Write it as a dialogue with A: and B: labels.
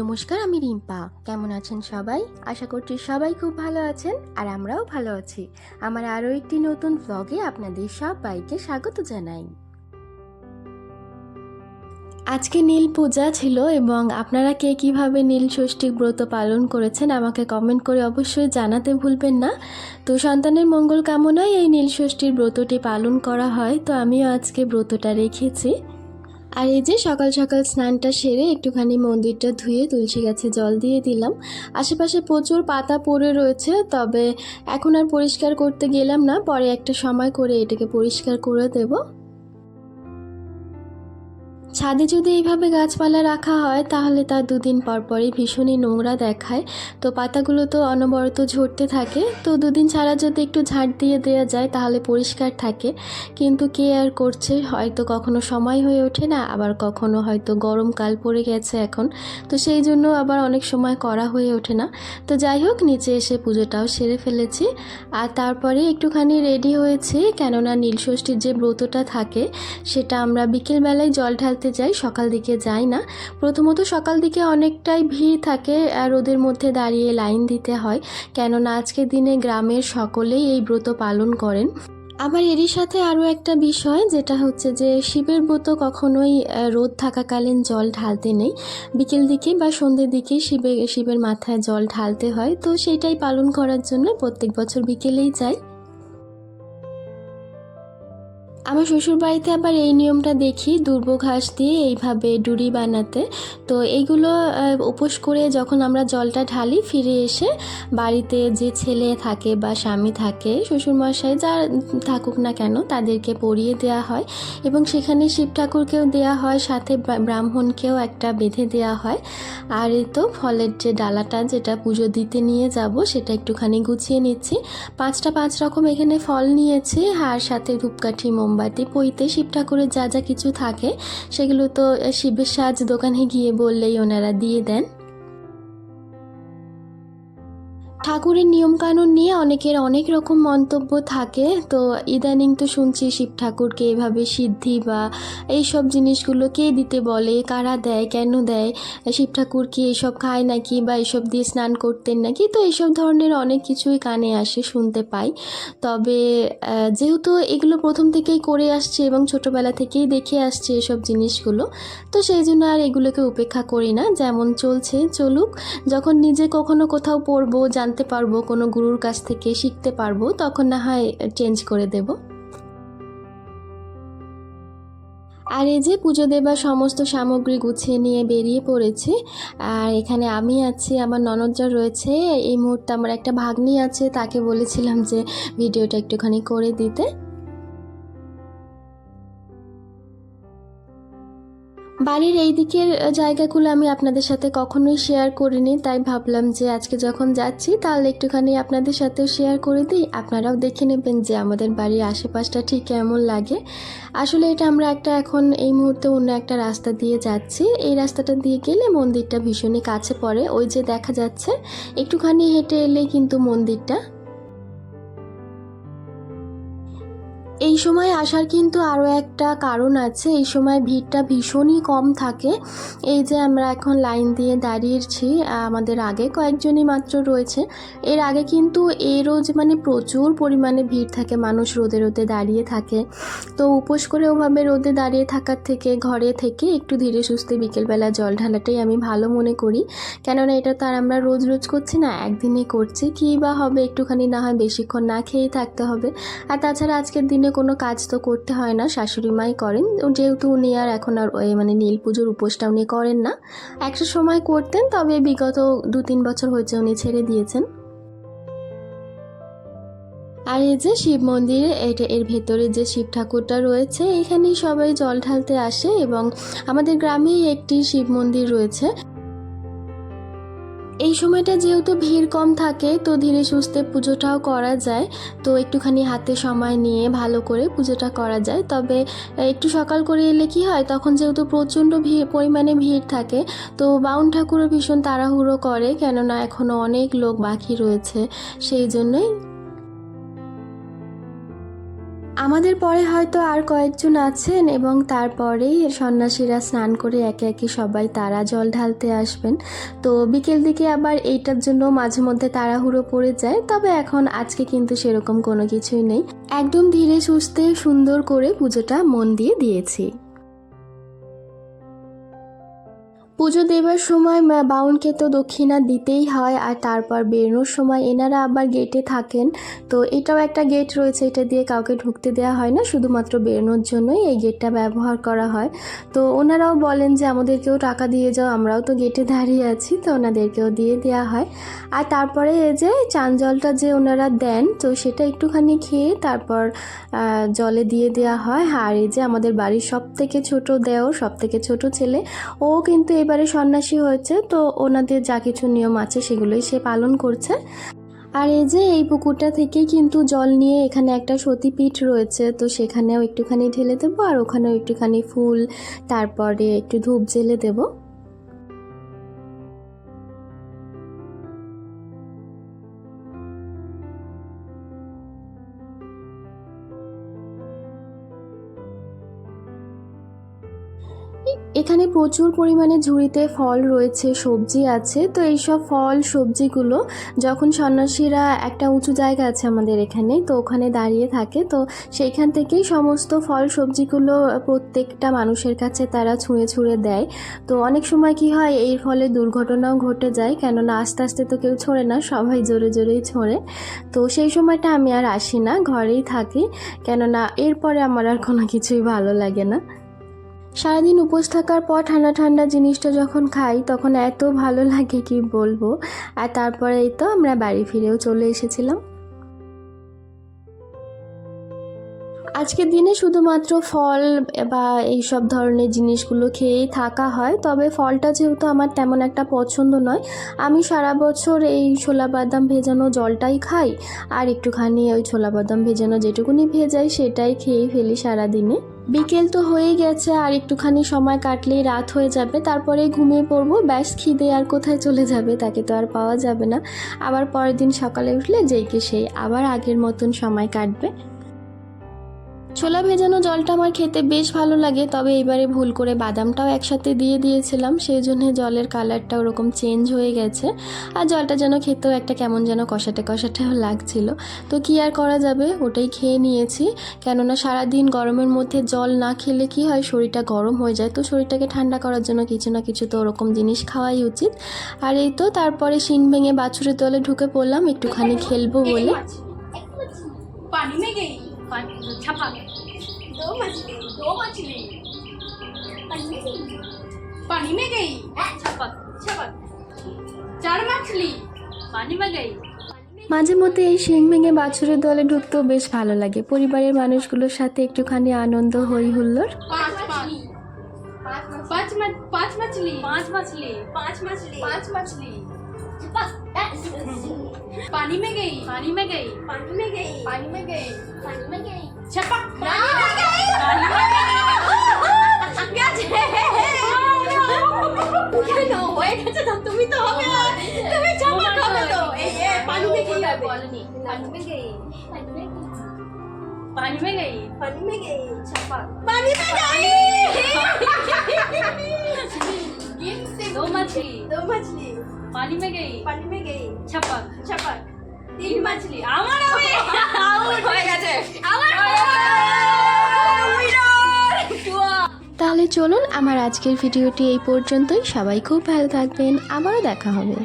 A: নমস্কার, আমি রিম্পা। কেমন আছেন সবাই? আশা করছি সবাই খুব ভালো আছেন আর আমরাও ভালো আছি। আমার আরও একটি নতুন ভ্লগে আপনাদের সবাইকে স্বাগত জানাই। আজকে নীল পূজা ছিল এবং আপনারা কে কীভাবে নীল ষষ্ঠী ব্রত পালন করেছেন আমাকে কমেন্ট করে অবশ্যই জানাতে ভুলবেন না। তো সন্তানের মঙ্গল কামনায় এই নীল ষষ্ঠীর ব্রতটি পালন করা হয়, তো আমিও আজকে ব্রতটা রেখেছি। আর এই যে সকাল সকাল স্নানটা সেরে একটুখানি মন্দিরটা ধুয়ে তুলসী গাছে জল দিয়ে দিলাম। আশেপাশে প্রচুর পাতা পড়ে রয়েছে, তবে এখন আর পরিষ্কার করতে গেলাম না। পরে একটা সময় করে এটাকে পরিষ্কার করে দেব। ছাদে যদি এইভাবে গাছপালা রাখা হয়, তাহলে তার দুদিন পর পরই ভীষণই নোংরা দেখায়। তো পাতাগুলো তো অনবরত ঝরতে থাকে। তো দুদিন ছাড়া যদি একটু ঝাড় দিয়ে দেওয়া যায়, তাহলে পরিষ্কার থাকে। কিন্তু কে আর করছে? হয়তো কখনো সময় হয়ে ওঠে না, আবার কখনো হয়তো গরমকাল পড়ে গেছে এখন। তো সেই জন্য আবার অনেক সময় করা হয়ে ওঠে না। তো যাই হোক, নিচে এসে পুজোটাও সেরে ফেলেছি। আর তারপরে একটুখানি রেডি হয়েছি। কেননা নীলষষ্ঠীর যে ব্রতটা থাকে, সেটা আমরা বিকেলবেলায় জল ঢালতে যাই, সকাল দিকে যাই না। প্রথমত সকাল দিকে অনেকটাই ভিড় থাকে, আর রোদের মধ্যে দাঁড়িয়ে লাইন দিতে হয়। কেননা আজকের দিনে গ্রামের সকলেই এই ব্রত পালন করেন। আবার এরই সাথে আরও একটা বিষয়, যেটা হচ্ছে যে শিবের ব্রত কখনোই রোদ থাকাকালীন জল ঢালতে নেই। বিকেল দিকে বা সন্ধ্যের দিকে শিবের শিবের মাথায় জল ঢালতে হয়। তো সেইটাই পালন করার জন্য প্রত্যেক বছর বিকেলেই যাই। আমার শ্বশুর বাড়িতে আবার এই নিয়মটা দেখি, দুর্ব ঘাস দিয়ে এইভাবে ডুরি বানাতে। তো এইগুলো উপোস করে যখন আমরা জলটা ঢালি, ফিরে এসে বাড়িতে যে ছেলে থাকে বা স্বামী থাকে, শ্বশুরমশাই যা থাকুক না কেন, তাদেরকে পরিয়ে দেওয়া হয় এবং সেখানে শিব ঠাকুরকেও দেওয়া হয়, সাথে ব্রাহ্মণকেও একটা বেঁধে দেওয়া হয়। আর এই তো ফলের যে ডালাটা, যেটা পুজো দিতে নিয়ে যাব, সেটা একটুখানি গুছিয়ে নিচ্ছি। পাঁচটা পাঁচ রকম এখানে ফল নিয়েছি আর সাথে ধূপকাঠি মোমবাতি পইতে শিব ঠাকুরের যা যা কিছু থাকে, সেগুলো তো শিবের সাজ দোকানে গিয়ে বললেই ওনারা দিয়ে দেন। ঠাকুরের নিয়মকানুন নিয়ে অনেকের অনেক রকম মন্তব্য থাকে। তো ইদানিং তো শুনছি শিব ঠাকুরকে এভাবে সিদ্ধি বা এই সব জিনিসগুলো কে দিতে বলে, কারা দেয়, কেন দেয়? শিব ঠাকুর কি এইসব খায় নাকি বা এইসব দিয়ে স্নান করতেন নাকি? তো এইসব ধরনের অনেক কিছুই কানে আসে, শুনতে পাই। তবে যেহেতু এগুলো প্রথম থেকেই করে আসছে এবং ছোটোবেলা থেকেই দেখে আসছে এসব জিনিসগুলো, তো সেই জন্য আর এগুলোকে উপেক্ষা করি না। যেমন চলছে, চলুক। যখন নিজে কখনো কোথাও পড়ব, জানতে পারব, কোনো গুরুর কাছ থেকে শিখতে পারব, তখন না হয় চেঞ্জ করে দেব। আর এই যে পুজো দেবার সমস্ত সামগ্রী গুছিয়ে নিয়ে বেরিয়ে পড়েছে, আর এখানে আমি আছি, আমার ননদজা রয়েছে, এই মুহূর্তে আমার একটা ভাগ্নি আছে, তাকে বলেছিলাম যে ভিডিওটা একটুখানি করে দিতে। বাড়ির এই দিকের জায়গাগুলো আমি আপনাদের সাথে কখনোই শেয়ার করিনি, তাই ভাবলাম যে আজকে যখন যাচ্ছি, তাহলে একটুখানি আপনাদের সাথেও শেয়ার করে দিই। আপনারাও দেখে নেবেন যে আমাদের বাড়ির আশেপাশটা ঠিক কেমন লাগে। আসলে এটা আমরা একটা এখন এই মুহূর্তে অন্য একটা রাস্তা দিয়ে যাচ্ছি। এই রাস্তাটা দিয়ে গেলে মন্দিরটা ভীষণই কাছে পড়ে। ওই যে দেখা যাচ্ছে, একটুখানি হেঁটে এলেই কিন্তু মন্দিরটা। এই সময় আসার কিন্তু আরও একটা কারণ আছে। এই সময় ভিড়টা ভীষণই কম থাকে। এই যে আমরা এখন লাইন দিয়ে দাঁড়িয়েছি, আমাদের আগে কয়েকজনই মাত্র রয়েছে। এর আগে কিন্তু এই রোজ মানে প্রচুর পরিমাণে ভিড় থাকে, মানুষ রোদে রোদে দাঁড়িয়ে থাকে। তো উপোস করে ওভাবে রোদে দাঁড়িয়ে থাকার থেকে, ঘরে থেকে একটু ধীরে সুস্থে বিকেলবেলা জল ঢালাটাই আমি ভালো মনে করি। কেননা এটা তো আর আমরা রোজ রোজ করছি না, একদিনই করছি। কী বা হবে, একটুখানি না হয় বেশিক্ষণ না খেয়েই থাকতে হবে। আর তাছাড়া আজকের দিনে কোনো কাজ তো করতে হয় না শাশুড়ি মাই করেন। যেহেতু উনি আর এখন আর মানে নীল পুজোর উপোসটা উনি করেন না। একটা সময় করতেন, তবে বিগত দু তিন বছর হয়েছে উনি ছেড়ে দিয়েছেন। আর এই যে শিব মন্দিরে, এটা এর ভেতরে যে শিব ঠাকুরটা রয়েছে, এখানেই সবাই জল ঢালতে আসে এবং আমাদের গ্রামেই একটি শিব মন্দির রয়েছে। এই সময়টা যেহেতু ভিড় কম থাকে, তো ধীরে সুস্থে পুজোটাও করা যায়। তো একটুখানি হাতে সময় নিয়ে ভালো করে পুজোটা করা যায়। তবে একটু সকাল করে এলে কি হয়, তখন যেহেতু প্রচণ্ড ভিড় পরিমাণে ভিড় থাকে, তো বাউন ঠাকুরও ভীষণ তাড়াহুড়ো করে, কেননা এখনও অনেক লোক বাকি রয়েছে। সেই জন্যই আমাদের পরে হয়তো আর কয়েকজন আছেন এবং তারপরেই সন্ন্যাসীরা স্নান করে একে একে সবাই তারা জল ঢালতে আসবেন। তো বিকেল দিকে আবার এইটার জন্য মাঝে মধ্যে তাড়াহুড়ো পড়ে যায়, তবে এখন আজকে কিন্তু সেরকম কোনো কিছুই নেই। একদম ধীরে সুস্থে সুন্দর করে পুজোটা মন দিয়ে দিয়েছি। পুজো দেবার সময় বাউনকে তো দক্ষিণা দিতেই হয়, আর তারপর বেরোনোর সময় এনারা আবার গেটে থাকেন। তো এটাও একটা গেট রয়েছে, এটা দিয়ে কাউকে ঢুকতে দেওয়া হয় না, শুধুমাত্র বেরোনোর জন্যই এই গেটটা ব্যবহার করা হয়। তো ওনারাও বলেন যে, আমাদেরকেও টাকা দিয়ে যাও, আমরাও তো গেটে দাঁড়িয়ে আছি, তো ওনাদেরকেও দিয়ে দেওয়া হয়। আর তারপরে এই যে চান জলটা যে ওনারা দেন, তো সেটা একটুখানি খেয়ে তারপর জলে দিয়ে দেওয়া হয়। আর এই যে আমাদের বাড়ির সব থেকে ছোটো দেও সব থেকে ছোটো ছেলে, ও কিন্তু এবারে সন্ন্যাসী হয়েছে, তো ওনাদের যা কিছু নিয়ম আছে সেগুলোই সে পালন করছে। আর এই যে এই পুকুরটা থেকে কিন্তু জল নিয়ে এখানে একটা সতীপীঠ রয়েছে, তো সেখানেও একটুখানি ঢেলে দেবো আর ওখানেও একটুখানি ফুল, তারপরে একটু ধূপ জেলে দেবো। এখানে প্রচুর পরিমাণে ঝুড়িতে ফল রয়েছে, সবজি আছে। তো এইসব ফল, সবজিগুলো যখন সন্ন্যাসীরা একটা উঁচু জায়গা আছে আমাদের এখানে, তো ওখানে দাঁড়িয়ে থাকে। তো সেইখান থেকেই সমস্ত ফল, সবজিগুলো প্রত্যেকটা মানুষের কাছে তারা ছুঁড়ে ছুঁড়ে দেয়। তো অনেক সময় কি হয় এর ফলে দুর্ঘটনাও ঘটে যায়, কেননা আস্তে আস্তে তো কেউ ছোঁড়ে না, সবাই জোরে জোরেই ছোঁড়ে। তো সেই সময়টা আমি আর আসি না, ঘরেই থাকি। কেননা এরপরে আমার আর কোনো কিছুই ভালো লাগে না। সারাদিন উপোস থাকার পর ঠান্ডা ঠান্ডা জিনিসটা যখন খাই, তখন এত ভালো লাগে কি বলব। আর তারপরে এই তো আমরা বাড়ি ফিরেও চলে এসেছিলাম। আজকের দিনে শুধুমাত্র ফল বা এইসব ধরনের জিনিসগুলো খেয়েই থাকা হয়, তবে ফলটা যেহেতু আমার তেমন একটা পছন্দ নয়, আমি সারা বছর এই ছোলা বাদাম ভেজানো জলটাই খাই, আর একটুখানি ওই ছোলা বাদাম ভেজানো যেটুকুনি ভেজাই সেটাই খেয়ে ফেলি সারা দিনে বিকেল তো হয়ে গেছে, আর একটুখানি সময় কাটলেই রাত হয়ে যাবে। তারপরে ঘুমিয়ে পড়ব। ব্যাস, খিদে আর কোথায় চলে যাবে, তাকে তো আর পাওয়া যাবে না। আবার পরের দিন সকালে উঠলে যেই কে সেই, আবার আগের মতন সময় কাটবে। ছোলা ভেজানো জলটা আমার খেতে বেশ ভালো লাগে, তবে এবারে ভুল করে বাদামটাও একসাথে দিয়ে দিয়েছিলাম, সেই জন্য জলের কালারটা ওরকম চেঞ্জ হয়ে গেছে। আর জলটা যেন খেতেও একটা কেমন যেন কষাটে কষাটেও লাগছিল। তো কি আর করা যাবে? ওটাই খেয়ে নিয়েছি। কেননা সারাদিন গরমের মধ্যে জল না খেলে কি হয়? শরীরটা গরম হয়ে যায়। তো শরীরটাকে ঠান্ডা করার জন্য কিছু না কিছু তো ওরকম জিনিস খাওয়াই উচিত। আর এই তো তারপরে শিং ভেঙে বাছুরের তলে ঢুকে পড়লাম। একটুখানি খেলব বলে।
B: पानी में गई पानी छपा दो मछली दो मछली पानी में गई छपक छपक चार मछली पानी में गई
A: মাঝে মধ্যে এই শিং ভেঙে বাছুরের দলে ঢুকতেও বেশ ভালো লাগে পরিবারের মানুষগুলোর সাথে একটুখানি আনন্দ হই হুল্লোড়
B: पाँच पाँच पाँच मछ- पाँच मछली पाँच मछली पानी में गई पानी में गई पानी में गई पानी में गई पानी में गई छपक पानी में गई पानी में गई तो पानी में गई पानी में गई दो मछली दो मछली पानी में गई पानी में गई छपक छपक तीन मछली আমার হবে আউট হয়ে গেছে আমার
A: তাহলে চলুন আমার আজকের ভিডিওটি এই পর্যন্তই সবাই খুব ভালো থাকবেন আবারও দেখা হবে